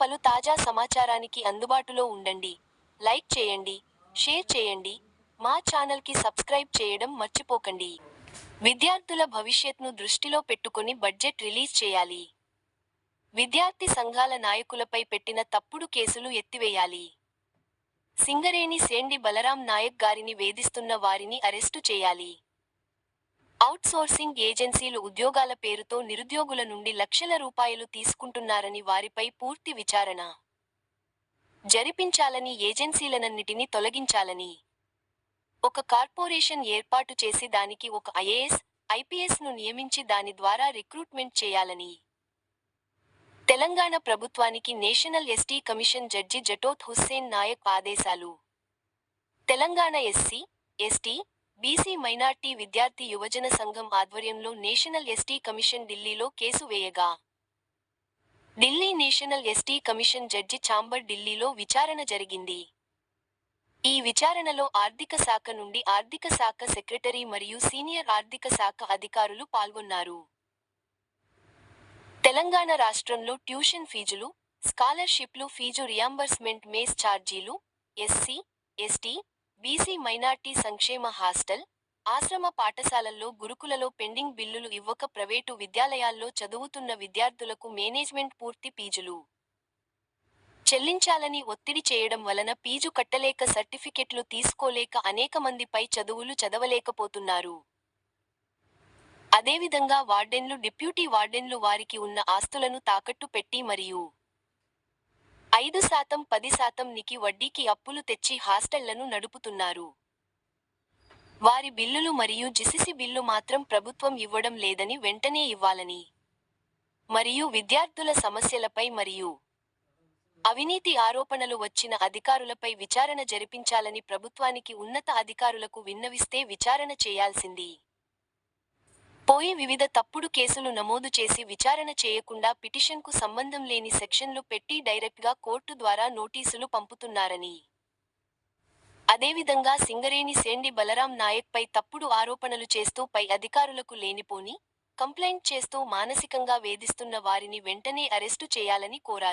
పలు తాజా సమాచారానికి అందుబాటులో ఉండండి. లైక్ చేయండి షేర్ చేయండి మా ఛానల్కి సబ్స్క్రైబ్ చేయడం మర్చిపోకండి. విద్యార్థుల భవిష్యత్ను దృష్టిలో పెట్టుకొని బడ్జెట్ రిలీజ్ చేయాలి. విద్యార్థి సంఘాల నాయకులపై పెట్టిన తప్పుడు కేసులు ఎత్తివేయాలి. సింగరేణి సేండి బలరాం నాయక్ గారిని వేధిస్తున్న వారిని అరెస్టు చేయాలి. అవుట్సోర్సింగ్ ఏజెన్సీలు ఉద్యోగాల పేరుతో నిరుద్యోగుల నుండి లక్షల రూపాయలు తీసుకుంటున్నారని వారిపై పూర్తి విచారణ. జరిపించాలని ఏజెన్సీలనన్నిటినీ తొలగించాలని. ఒక కార్పొరేషన్ ఏర్పాటు చేసి దానికి ఒక ఐఏఎస్ ఐపీఎస్ను నియమించి దాని ద్వారా రిక్రూట్మెంట్ చేయాలని. తెలంగాణ ప్రభుత్వానికి national ST commission judge Jatoth Hussain Naik ఆదేశాలు. Telangana SC ST BC minority విద్యార్థి యువజన సంఘం ఆధ్వర్యంలో నేషనల్ ఎస్టీ కమిషన్ ఢిల్లీలో కేసు వేయగా. Delhi national ST commission judge chamber ఢిల్లీలో విచారణ జరిగింది. ఈ విచారణలో ఆర్థిక శాఖ నుండి ఆర్థిక శాఖ సెక్రటరీ మరియు సీనియర్ ఆర్థిక శాఖ అధికారులు పాల్గొన్నారు. తెలంగాణ రాష్ట్రంలో ట్యూషన్ ఫీజులు స్కాలర్షిప్లు ఫీజు రియాంబర్స్మెంట్ మేస్ ఛార్జీలు ఎస్సీ ఎస్టీ బీసీ మైనార్టీ సంక్షేమ హాస్టల్ ఆశ్రమ పాఠశాలల్లో గురుకులలో పెండింగ్ బిల్లులు ఇవ్వక ప్రైవేటు విద్యాలయాల్లో చదువుతున్న విద్యార్థులకు మేనేజ్మెంట్ పూర్తి ఫీజులు. చెల్లించాలని ఒత్తిడి చేయడం వలన ఫీజు కట్టలేక సర్టిఫికెట్లు తీసుకోలేక అనేక మందిపై చదువులు చదవలేకపోతున్నారు. అదేవిధంగా వార్డెన్లు డిప్యూటీ వార్డెన్లు వారికి ఉన్న ఆస్తులను తాకట్టు పెట్టి మరియు ఐదు శాతం పది శాతం నికి వడ్డీకి అప్పులు తెచ్చి హాస్టళ్ళను నడుపుతున్నారు. వారి బిల్లులు మరియు జిసిసి బిల్లు మాత్రం ప్రభుత్వం ఇవ్వడం లేదని వెంటనే ఇవ్వాలని. మరియు విద్యార్థుల సమస్యలపై మరియు అవినీతి ఆరోపణలు వచ్చిన అధికారులపై విచారణ జరిపించాలని ప్రభుత్వానికి ఉన్నత అధికారులకు విన్నవిస్తే విచారణ చేయాల్సింది. పోయి వివిధ తప్పుడు కేసులు నమోదు చేసి విచారణ చేయకుండా పిటిషన్కు సంబంధం లేని సెక్షన్లు పెట్టి డైరెక్ట్గా కోర్టు ద్వారా నోటీసులు పంపుతున్నారని. అదేవిధంగా సింగరేణి సేండి బలరాం నాయక్పై తప్పుడు ఆరోపణలు చేస్తూ పై అధికారులకు లేనిపోని కంప్లైంట్ చేస్తూ మానసికంగా వేధిస్తున్న వారిని వెంటనే అరెస్టు చేయాలని కోరారు.